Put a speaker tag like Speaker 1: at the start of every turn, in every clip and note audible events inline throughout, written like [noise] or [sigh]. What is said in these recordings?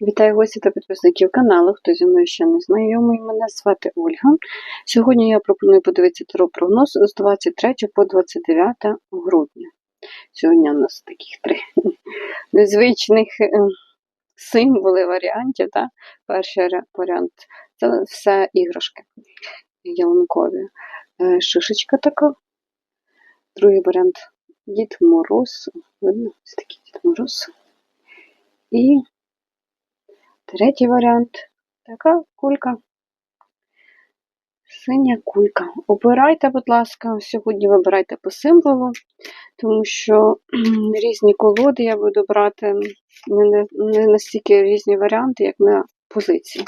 Speaker 1: Вітаю гості та підписників каналу. Хто зі мною ще не знайомий, мене звати Ольга. Сьогодні я пропоную подивитися прогноз з 23 по 29 грудня. Сьогодні у нас таких три [laughs] незвичних е, символи варіантів. Так? Перший варіант це все іграшки ялинкові. Е, Шишечка така. Другий варіант Дід Мороз. Видно, ось такий Дід Мороз. І Третій варіант така кулька. Синя кулька. Обирайте, будь ласка, сьогодні вибирайте по символу, тому що різні колоди я буду брати не, настільки різні варіанти, як на позиції.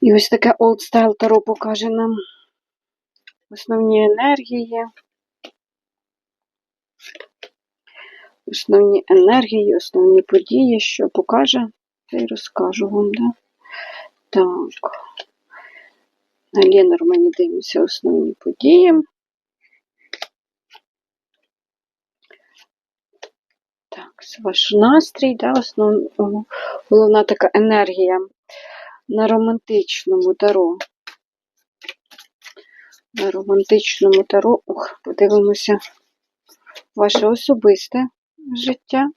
Speaker 1: І ось таке Old Style Таро покаже нам основні енергії. Основні енергії, основні події, що покаже, це і розкажу вам, да? Так. На Ленормані дивимося основні події. Так, ваш настрій, да, основ... головна така енергія на романтичному таро. На романтичному таро. Ох, подивимося ваше особисте життя.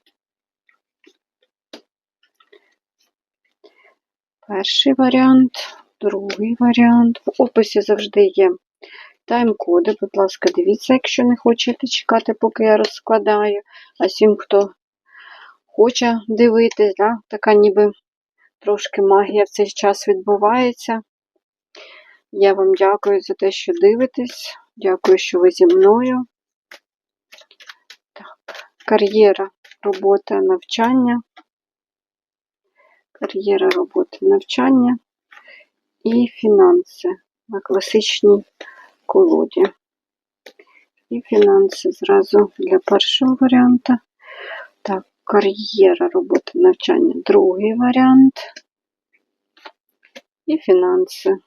Speaker 1: Перший варіант, другий варіант. В описі завжди є тайм-коди. Будь ласка, дивіться, якщо не хочете чекати, поки я розкладаю. А всім, хто хоче дивитись, да, така ніби трошки магія в цей час відбувається. Я вам дякую за те, що дивитесь. Дякую, що ви зі мною. Так, кар'єра, робота, навчання. Кар'єра, робота, навчання і фінанси на класичній колоді. І фінанси зразу для першого варіанта. Так, кар'єра, робота, навчання, другий варіант. І фінанси.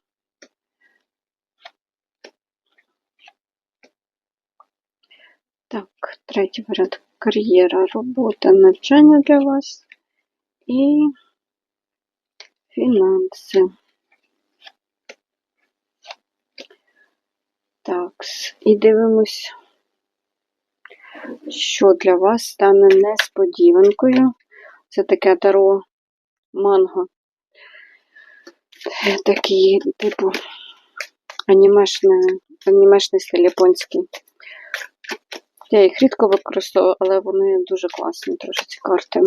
Speaker 1: Так, третій варіант. Кар'єра, робота, навчання для вас. І фінанси. Так, і дивимось, що для вас стане несподіванкою. Це таке таро манго. Е, Такий, типу, анімешний, анімешний стиль японський. Я їх рідко використовую, але вони дуже класні, дуже ці карти.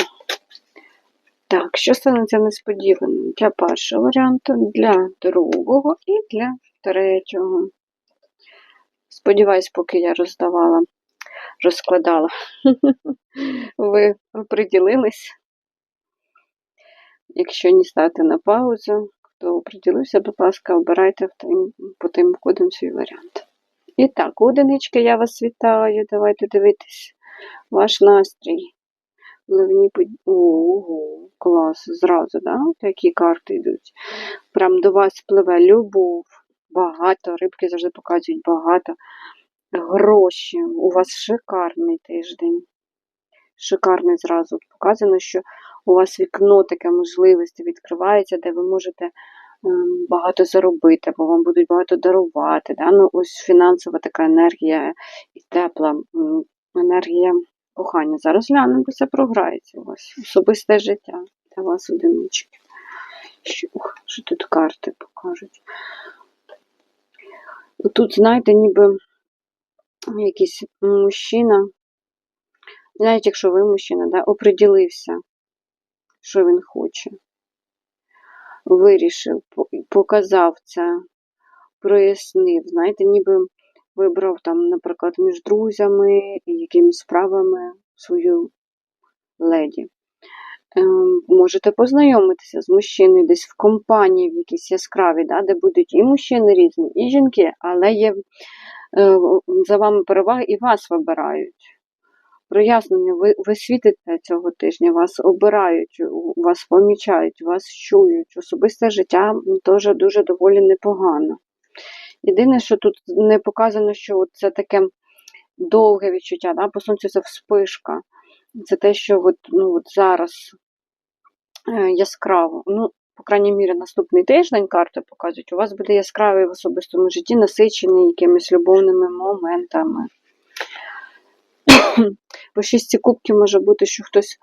Speaker 1: Так, що станеться несподіваним для першого варіанту, для другого і для третього. Сподіваюсь, поки я роздавала, розкладала, [laughs] ви приділились. Якщо не ставте на паузу, хто приділився, будь ласка, обирайте по тим кодам свій варіант. І так, одинички, я вас вітаю. Давайте дивитись ваш настрій. Події. Ого, клас, зразу, да? Такі карти йдуть. Прям до вас пливе любов, багато, рибки завжди показують багато. Гроші. У вас шикарний тиждень. Шикарний зразу. Показано, що у вас вікно таке можливості відкривається, де ви можете ем, багато заробити, або вам будуть багато дарувати. Да? Ну, ось фінансова така енергія і тепла енергія кохання. Зараз глянемо, це програється у вас. Особисте життя для вас одинички. Що, що тут карти покажуть? Тут, знаєте, ніби якийсь мужчина, навіть якщо ви мужчина, да, оприділився, що він хоче. Вирішив, показав це, прояснив, знаєте, ніби вибрав там, наприклад, між друзями і якимись справами свою леді. Ем, Можете познайомитися з мужчиною десь в компанії, в якійсь яскравій, да, де будуть і мужчини різні, і жінки, але є е, за вами переваги і вас вибирають. Прояснення, ви, ви світите цього тижня, вас обирають, вас помічають, вас чують. Особисте життя теж дуже доволі непогано. Єдине, що тут не показано, що це таке довге відчуття, да? по сонцю це вспишка. Це те, що от, ну, от зараз е, яскраво. Ну, по крайній мірі, наступний тиждень карти показують, у вас буде яскравий в особистому житті, насичений якимись любовними моментами. [clears throat] По шісті кубків може бути, що хтось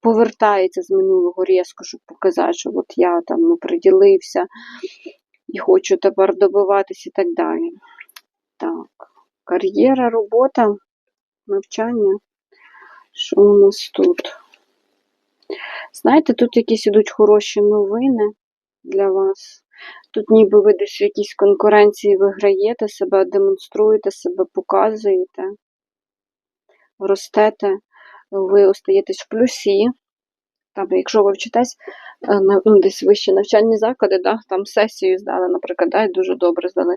Speaker 1: повертається з минулого різко, щоб показати, що от я там ну, приділився і хочу тепер добиватись і так далі. Так, кар'єра, робота, навчання. Що у нас тут? Знаєте, тут якісь ідуть хороші новини для вас. Тут ніби ви десь в якійсь конкуренції виграєте, себе демонструєте, себе показуєте, ростете, ви остаєтесь в плюсі. Там, якщо ви вчитесь е, ну, десь вищі навчальні заклади, да, там сесію здали, наприклад, да, дуже добре здали е,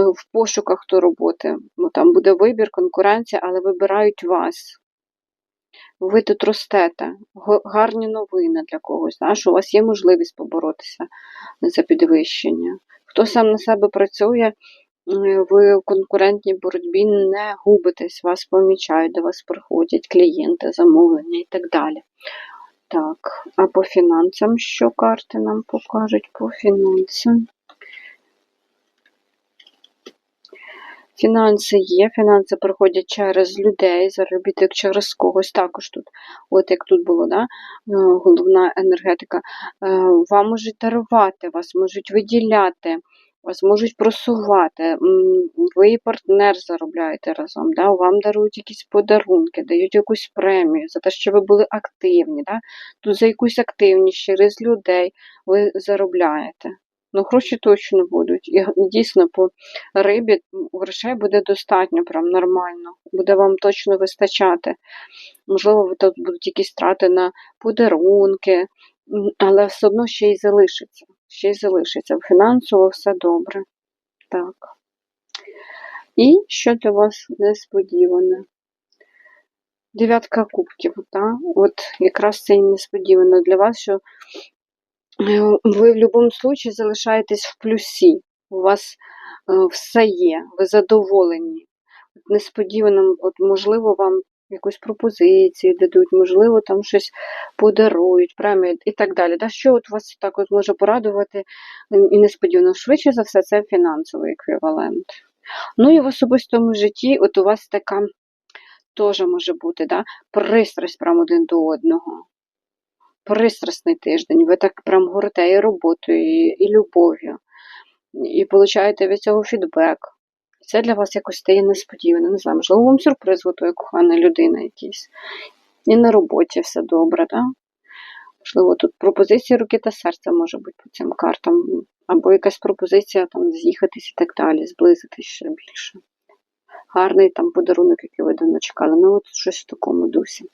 Speaker 1: в пошуках до роботи. Ну, там буде вибір, конкуренція, але вибирають вас. Ви тут ростете, гарні новини для когось, да, що у вас є можливість поборотися за підвищення. Хто сам на себе працює, ви в конкурентній боротьбі не губитесь, вас помічають, до вас приходять клієнти, замовлення і так далі. Так, а по фінансам що карти нам покажуть по фінансам? Фінанси є, фінанси проходять через людей, заробіток через когось. Також тут, от як тут було, да? е, головна енергетика. Е, Вам можуть дарувати, вас можуть виділяти, вас можуть просувати. Ви і партнер заробляєте разом, да? вам дарують якісь подарунки, дають якусь премію за те, що ви були активні. Да? Тут за якусь активність через людей ви заробляєте. Ну, гроші точно будуть. І дійсно по рибі грошей буде достатньо, прям нормально. Буде вам точно вистачати. Можливо, тут будуть якісь трати на подарунки, але все одно ще й залишиться. Ще й залишиться. Фінансово все добре. Так. І що для вас несподіване? Дев'ятка кубків, так? От якраз це і несподівано для вас, що Е, ви в будь-якому випадку залишаєтесь в плюсі. У вас е, все є, ви задоволені. От Несподівано, от, можливо, вам якусь пропозицію дадуть, можливо, там щось подарують, премію і так далі. Да? Що от вас так от може порадувати і несподівано? Швидше за все, це фінансовий еквівалент. Ну і в особистому житті, от у вас така теж може бути, да? пристрасть прямо один до одного пристрасний тиждень. Ви так прям горите і роботою, і, і любов'ю, і получаєте від цього фідбек. Це для вас якось стає несподівано. Не знаю, можливо, вам сюрприз готує кохана людина якийсь. І на роботі все добре, так? Можливо, тут пропозиція руки та серця може бути по цим картам, або якась пропозиція там з'їхатись і так далі, зблизитись ще більше. Гарний там подарунок, який ви давно чекали. Ну, от щось в такому дусі.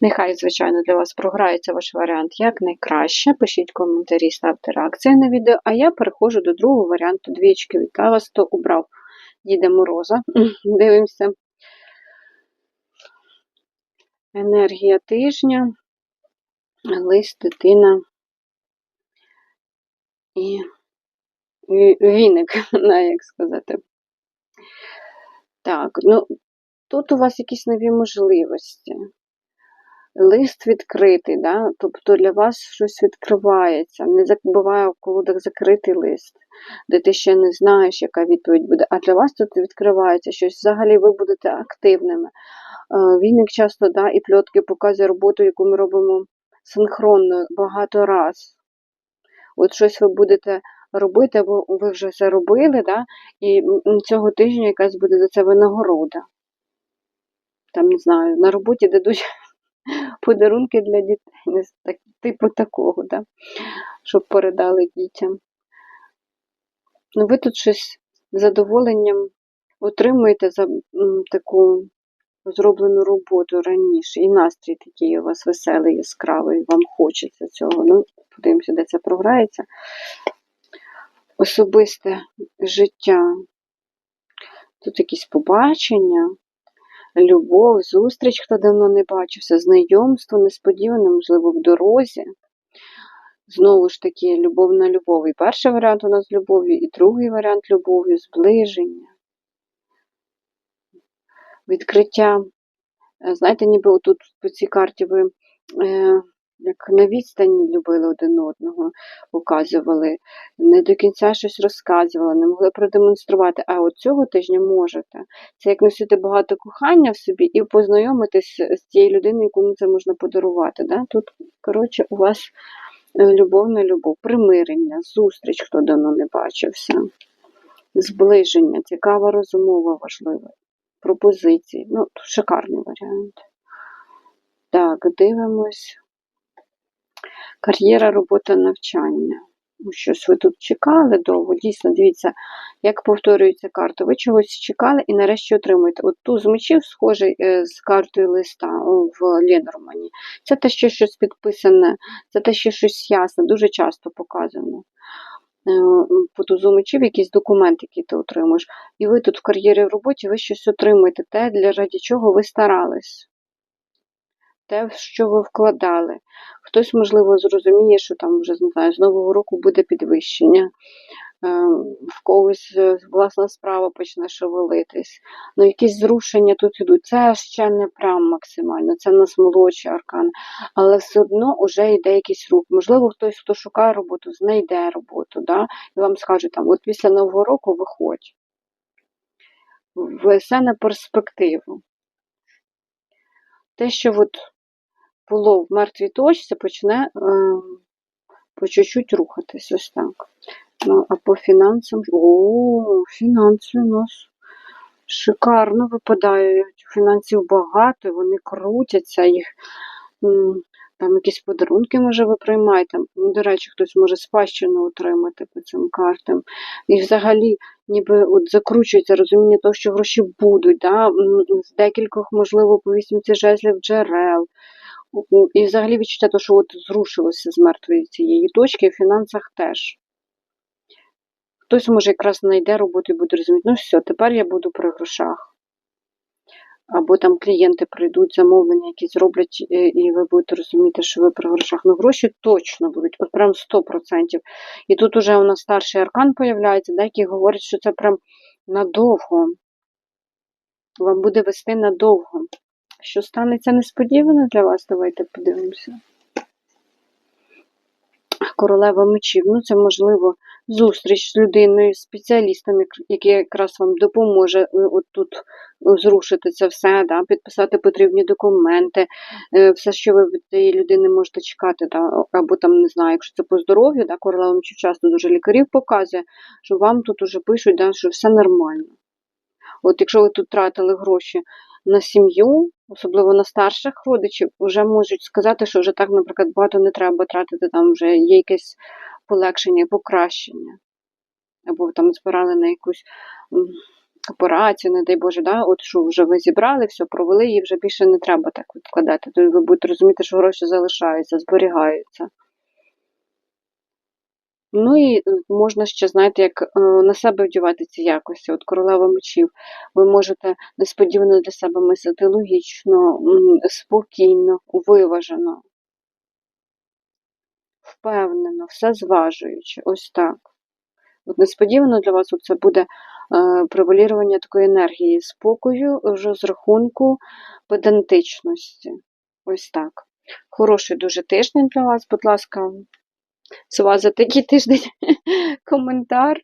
Speaker 1: Нехай, звичайно, для вас програється ваш варіант як найкраще. Пишіть коментарі, ставте реакції на відео, а я переходжу до другого варіанту двічки. Вітаю вас, хто обрав Діда Мороза. [clears throat] Дивимося. Енергія тижня, лист, дитина і віник, [laughs] як сказати. Так, ну тут у вас якісь нові можливості. Лист відкритий, да? тобто для вас щось відкривається. Не буває в колодах закритий лист, де ти ще не знаєш, яка відповідь буде. А для вас тут відкривається щось. Взагалі ви будете активними. Війник часто да, і пльотки показує роботу, яку ми робимо синхронно багато раз. От щось ви будете робити, або ви вже це робили, да? і цього тижня якась буде за це винагорода. Там, не знаю, на роботі дадуть подарунки для дітей, типу такого, да? щоб передали дітям. Ну, ви тут щось з задоволенням отримуєте за м, таку зроблену роботу раніше. І настрій такий у вас веселий, яскравий, вам хочеться цього. Ну, подивимося, де це програється. Особисте життя. Тут якісь побачення, любов, зустріч, хто давно не бачився, знайомство несподіване, можливо, в дорозі. Знову ж таки, любов на любов. І перший варіант у нас любов'ю, і другий варіант любов'ю, зближення, відкриття. Знаєте, ніби отут по цій карті ви е, як на відстані любили один одного, показували, не до кінця щось розказували, не могли продемонструвати. А от цього тижня можете. Це як носити багато кохання в собі і познайомитись з тією людиною, кому це можна подарувати. Да? Тут, коротше, у вас е, любов на любов, примирення, зустріч, хто давно не бачився, зближення, цікава розмова важлива, пропозиції. Ну, шикарний варіант. Так, дивимось. Кар'єра, робота, навчання. Ну, Щось ви тут чекали довго. Дійсно, дивіться, як повторюється карта. Ви чогось чекали і нарешті отримуєте. От туз мечів схожий е, з картою листа в Ленормані. Це те, що щось підписане, це те, що щось ясне, дуже часто показано. Е, По тузу мечів якийсь документ, який ти отримуєш. І ви тут в кар'єрі в роботі, ви щось отримуєте, те, для раді чого ви старались те, що ви вкладали. Хтось, можливо, зрозуміє, що там вже не з Нового року буде підвищення, е, в когось е, власна справа почне шевелитись. Ну, якісь зрушення тут ідуть. Це ще не прям максимально, це в нас молодший аркан, але все одно вже йде якийсь рух. Можливо, хтось, хто шукає роботу, знайде роботу, да? і вам скажуть, там, от після Нового року виходь. Все на перспективу. Те, що от було в мертвій точці, почне е, по чуть-чуть рухатись ось так. Ну, а по фінансам. О, фінанси у нас шикарно випадають. Фінансів багато, вони крутяться, їх там якісь подарунки, може, ви приймаєте. Ну, До речі, хтось може спадщину отримати по цим картам. І взагалі, ніби от закручується розуміння того, що гроші будуть, да? з декількох, можливо, по вісімці жезлів джерел. І взагалі відчуття того, що от зрушилося з мертвої цієї точки, і в фінансах теж. Хтось може якраз знайде роботу і буде розуміти, ну все, тепер я буду при грошах. Або там клієнти прийдуть, замовлення якісь зроблять, е, і ви будете розуміти, що ви при грошах. Ну, гроші точно будуть, от прям 100%. І тут уже у нас старший аркан появляється, да, який говорить, що це прям надовго. Вам буде вести надовго. Що станеться несподівано для вас? Давайте подивимося. Королева мечів. Ну, це можливо зустріч з людиною, спеціалістом, який якраз вам допоможе е, от тут е, зрушити це все, да, підписати потрібні документи, е, все, що ви від цієї людини можете чекати, да, або там, не знаю, якщо це по здоров'ю, да, королева мечів часто дуже лікарів показує, що вам тут уже пишуть, да, що все нормально. От якщо ви тут тратили гроші на сім'ю, особливо на старших родичів, вже можуть сказати, що вже так, наприклад, багато не треба тратити, там вже є якесь полегшення, покращення. Або там збирали на якусь операцію, не дай Боже, да? от що вже ви зібрали, все, провели, і вже більше не треба так відкладати. Тоді ви будете розуміти, що гроші залишаються, зберігаються. Ну і е, можна ще, знаєте, як е, на себе вдівати ці якості. От королева мечів. Ви можете несподівано для себе мислити логічно, спокійно, виважено, впевнено, все зважуючи. Ось так. От несподівано для вас це буде е, превалірування такої енергії спокою, розрахунку, педантичності. Ось так. Хороший дуже тиждень для вас, будь ласка. Вас за такий тиждень [laughs] коментар,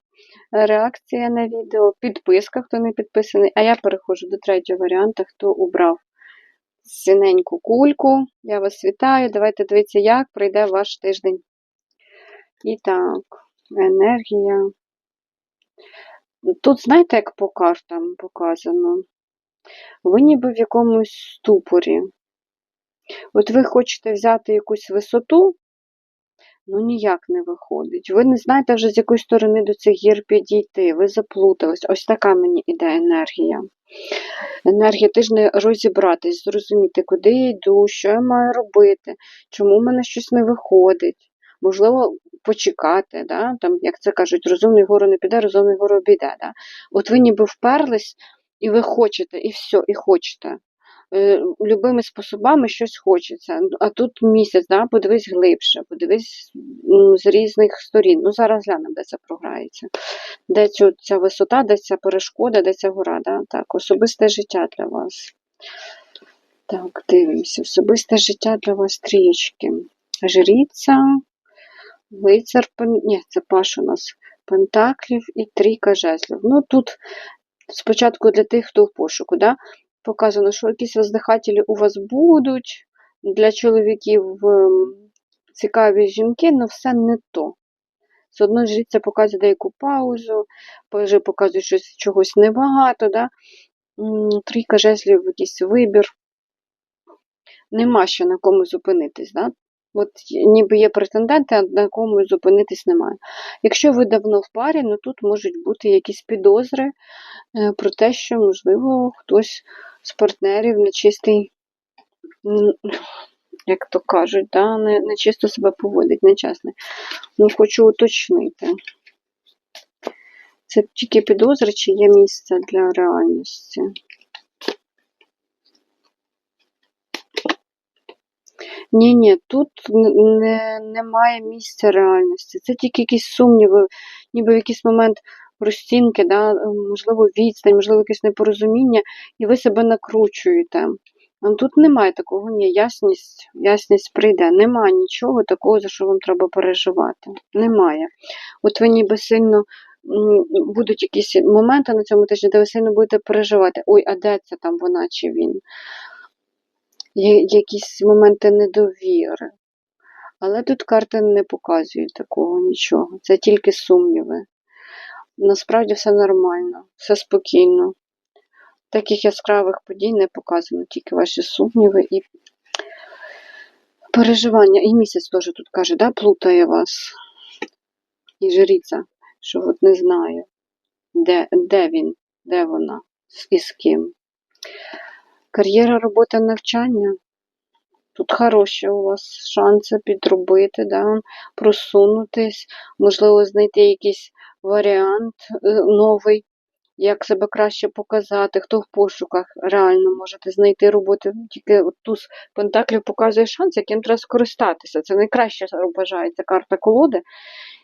Speaker 1: реакція на відео, підписка, хто не підписаний. А я переходжу до третього варіанту, хто обрав синеньку кульку. Я вас вітаю. Давайте дивіться, як пройде ваш тиждень. І так, енергія. Тут, знаєте, як по картам показано? Ви ніби в якомусь ступорі. От ви хочете взяти якусь висоту, ну ніяк не виходить. Ви не знаєте вже з якої сторони до цих гір підійти, ви заплутались. Ось така мені іде енергія. Енергія тижня розібратись, зрозуміти, куди я йду, що я маю робити, чому в мене щось не виходить. Можливо, почекати, да? Там, як це кажуть, розумний гору не піде, розумний гору обійде. Да? От ви ніби вперлись, і ви хочете, і все, і хочете. Е, любими способами щось хочеться. А тут місяць, да? подивись глибше, подивись м, з різних сторін. Ну, зараз глянемо, де це програється. Де цю, ця висота, де ця перешкода, де ця гора. Да? Так, особисте життя для вас. Так, дивимося. Особисте життя для вас трієчки. жріця, лицар, ні, це паш у нас пентаклів і трійка жезлів. Ну тут спочатку для тих, хто в пошуку, да? Показано, що якісь воздихателі у вас будуть, для чоловіків ем, цікаві жінки, але все не то. З одної жріця показує деяку паузу, паже показує щось чогось небагато, да? Трійка жезлів, якийсь вибір. Нема ще на кому зупинитись. Да? От ніби є претенденти, а на кому зупинитись немає. Якщо ви давно в парі, ну тут можуть бути якісь підозри е, про те, що, можливо, хтось з партнерів нечистий, як то кажуть, да, не, нечисто себе поводить, нечесний. Ну, хочу уточнити. Це тільки підозри, чи є місце для реальності. Ні, ні, тут не, немає місця реальності. Це тільки якісь сумніви, ніби в якийсь момент розцінки, да, е, можливо, відстань, можливо, якесь непорозуміння, і ви себе накручуєте. Тут немає такого, ні, ясність, ясність прийде. Немає нічого такого, за що вам треба переживати. Немає. От ви ніби сильно будуть якісь моменти на цьому тижні, де ви сильно будете переживати. Ой, а де це там вона чи він? Є якісь моменти недовіри. Але тут карти не показують такого нічого. Це тільки сумніви. Насправді все нормально, все спокійно. Таких яскравих подій не показано, тільки ваші сумніви і переживання. І місяць теж тут каже, да, плутає вас. І жріця, що от не знаю, де, де він, де вона і з ким. Кар'єра, робота, навчання. Тут хороші у вас шанси підробити, да, просунутись, можливо, знайти якийсь варіант е, новий, як себе краще показати, хто в пошуках реально можете знайти роботу. Тільки туз Пентаклів показує шанс, яким треба скористатися. Це найкраще вважається карта колоди,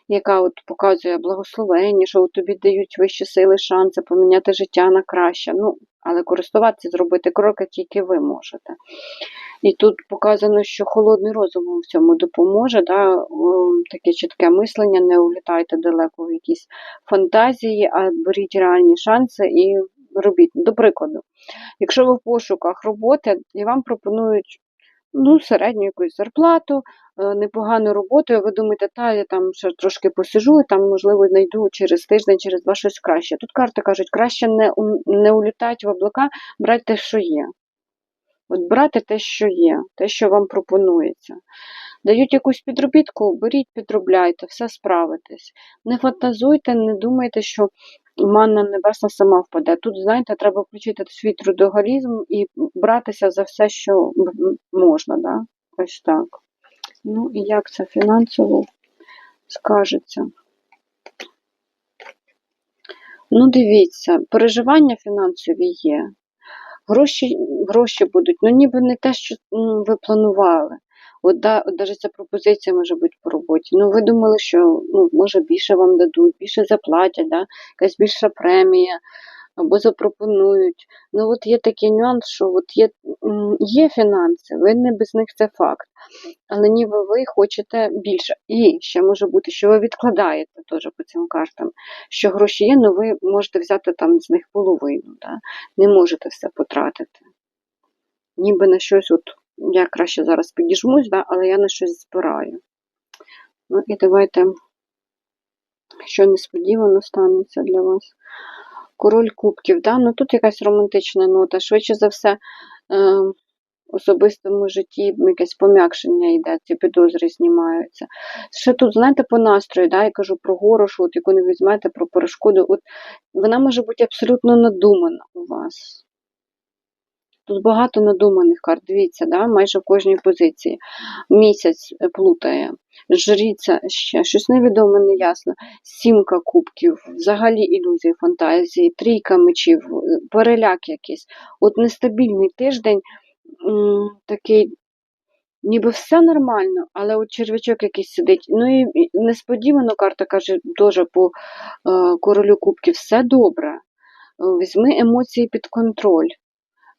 Speaker 1: яка от показує благословення, що тобі дають вищі сили, шанси поміняти життя на краще. Ну, але користуватися, зробити кроки тільки ви можете. І тут показано, що холодний розум в цьому допоможе, да? таке чітке мислення, не улітайте далеко в якісь фантазії, а беріть реальні шанси і робіть. До прикладу, якщо ви в пошуках роботи і вам пропонують ну, середню якусь зарплату, е, непогану роботу, і ви думаєте, та я там ще трошки посижу, і там, можливо, знайду через тиждень, через два щось краще. Тут карти кажуть, краще не, не улітати в облака, брати те, що є. От брати те, що є, те, що вам пропонується. Дають якусь підробітку, беріть, підробляйте, все справитесь. Не фантазуйте, не думайте, що манна небесна сама впаде. Тут, знаєте, треба включити свій трудоголізм і братися за все, що можна. Да? Ось так. Ну і як це фінансово скажеться? Ну, дивіться, переживання фінансові є. Гроші, гроші будуть, ну ніби не те, що ви планували. От, да, от навіть ця пропозиція може бути по роботі. Ну, ви думали, що ну, може більше вам дадуть, більше заплатять, да? якась більша премія, або запропонують. Ну, от є такий нюанс, що от є, є фінанси, ви не без них це факт. Але ніби ви хочете більше. І ще може бути, що ви відкладаєте теж по цим картам, що гроші є, але ви можете взяти там з них половину. Да? Не можете все потратити. Ніби на щось, от я краще зараз підіжмусь, да? але я на щось збираю. Ну і давайте, що несподівано станеться для вас. Король кубків, да? ну тут якась романтична нота. Швидше за все, е, в особистому житті якесь пом'якшення йде, ці підозри знімаються. Ще тут, знаєте, по настрою, да, я кажу про горошу, от яку не візьмете, про перешкоду. От вона може бути абсолютно надумана у вас. Тут багато надуманих карт, дивіться, да, майже в кожній позиції. Місяць е, плутає, жріця ще, щось невідоме, неясно. Сімка кубків, взагалі ілюзії, фантазії, трійка мечів, е, переляк якийсь. От нестабільний тиждень такий, ніби все нормально, але от червячок якийсь сидить. Ну і несподівано карта каже, теж по е, королю кубків, все добре. Візьми емоції під контроль.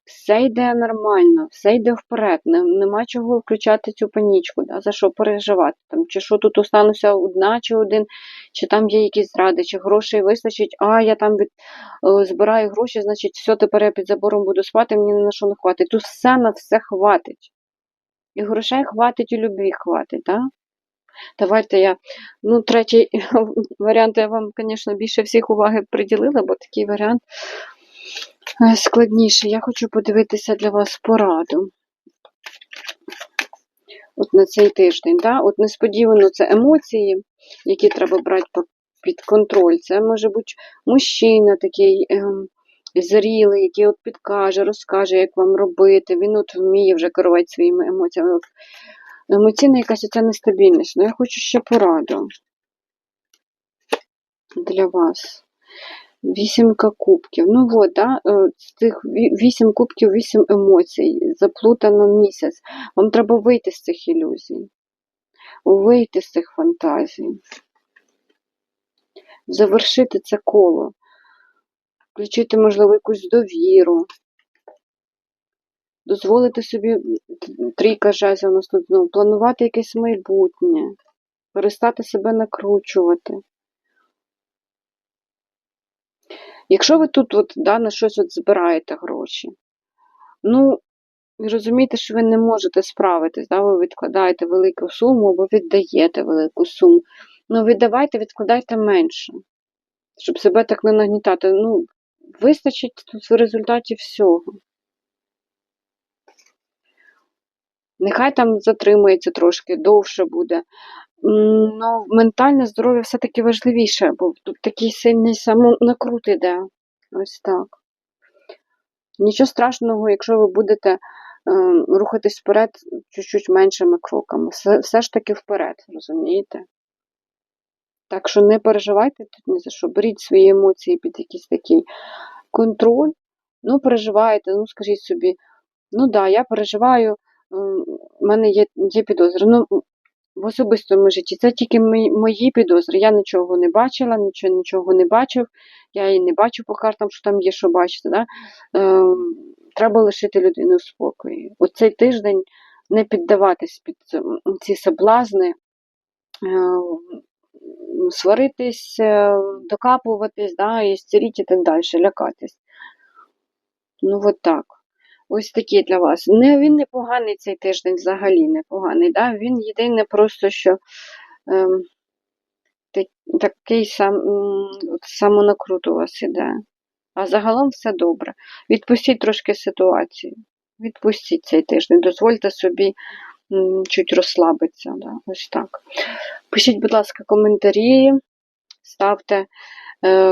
Speaker 1: Все йде нормально, все йде вперед. Не- Нема чого включати цю панічку, да? за що переживати. Там, чи що тут остануся одна чи один, чи там є якісь зради, чи грошей вистачить, а я там від, е, збираю гроші, значить, все, тепер я під забором буду спати, мені ні на що не хватить. Тут все на все хватить. І грошей хватить, і любві хватить, так? Давайте я, ну, третій [laughs] варіант я вам, звісно, більше всіх уваги приділила, бо такий варіант е, складніший. Я хочу подивитися для вас пораду. От на цей тиждень, да? От несподівано це емоції, які треба брати під контроль. Це може бути мужчина такий ем, зрілий, який от підкаже, розкаже, як вам робити. Він от вміє вже керувати своїми емоціями. От Емоційна якась оця нестабільність. Ну, я хочу ще пораду для вас. Вісімка кубків. Ну от, да, е, з цих вісім кубків, вісім емоцій. Заплутано місяць. Вам треба вийти з цих ілюзій. Вийти з цих фантазій. Завершити це коло. Включити, можливо, якусь довіру. Дозволити собі трійка жезлів у нас тут знову, планувати якесь майбутнє, перестати себе накручувати. Якщо ви тут от, да, на щось от збираєте гроші, ну, ви розумієте, що ви не можете справитись, да, ви відкладаєте велику суму або віддаєте велику суму. Ну, віддавайте, відкладайте менше, щоб себе так не нагнітати. Ну, вистачить тут в результаті всього. Нехай там затримається трошки, довше буде. Ну, ментальне здоров'я все-таки важливіше, бо тут такий сильний самонакрут іде. Ось так. Нічого страшного, якщо ви будете е, рухатись вперед чуть-чуть меншими кроками. Все, все ж таки вперед, розумієте? Так що не переживайте тут ні за що. Беріть свої емоції під якийсь такий контроль. Ну, переживаєте, ну, скажіть собі, ну да, я переживаю, в мене є, є підозри. Ну, в особистому житті це тільки мої, підозри. Я нічого не бачила, нічого, нічого не бачив. Я і не бачу по картам, що там є, що бачити. Да? Е, треба лишити людину в спокої. Оцей тиждень не піддаватись під ці соблазни, е, сваритись, докапуватись, да, істеріть і так далі, лякатись. Ну, от так. Ось такі для вас. Не, він не поганий цей тиждень, взагалі не поганий. Да? Він єдине просто, що ем, та- такий сам, от самонакрут у вас іде. А загалом все добре. Відпустіть трошки ситуацію. Відпустіть цей тиждень, дозвольте собі м, чуть розслабитися. Да? Ось так. Пишіть, будь ласка, коментарі, ставте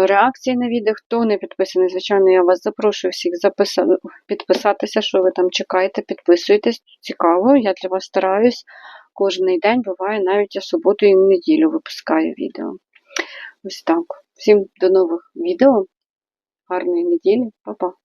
Speaker 1: реакції на відео. Хто не підписаний, звичайно, я вас запрошую всіх записа- підписатися, що ви там чекаєте, підписуйтесь. Цікаво, я для вас стараюсь. Кожний день буває, навіть я суботу і неділю випускаю відео. Ось так. Всім до нових відео. Гарної неділі, Па-па.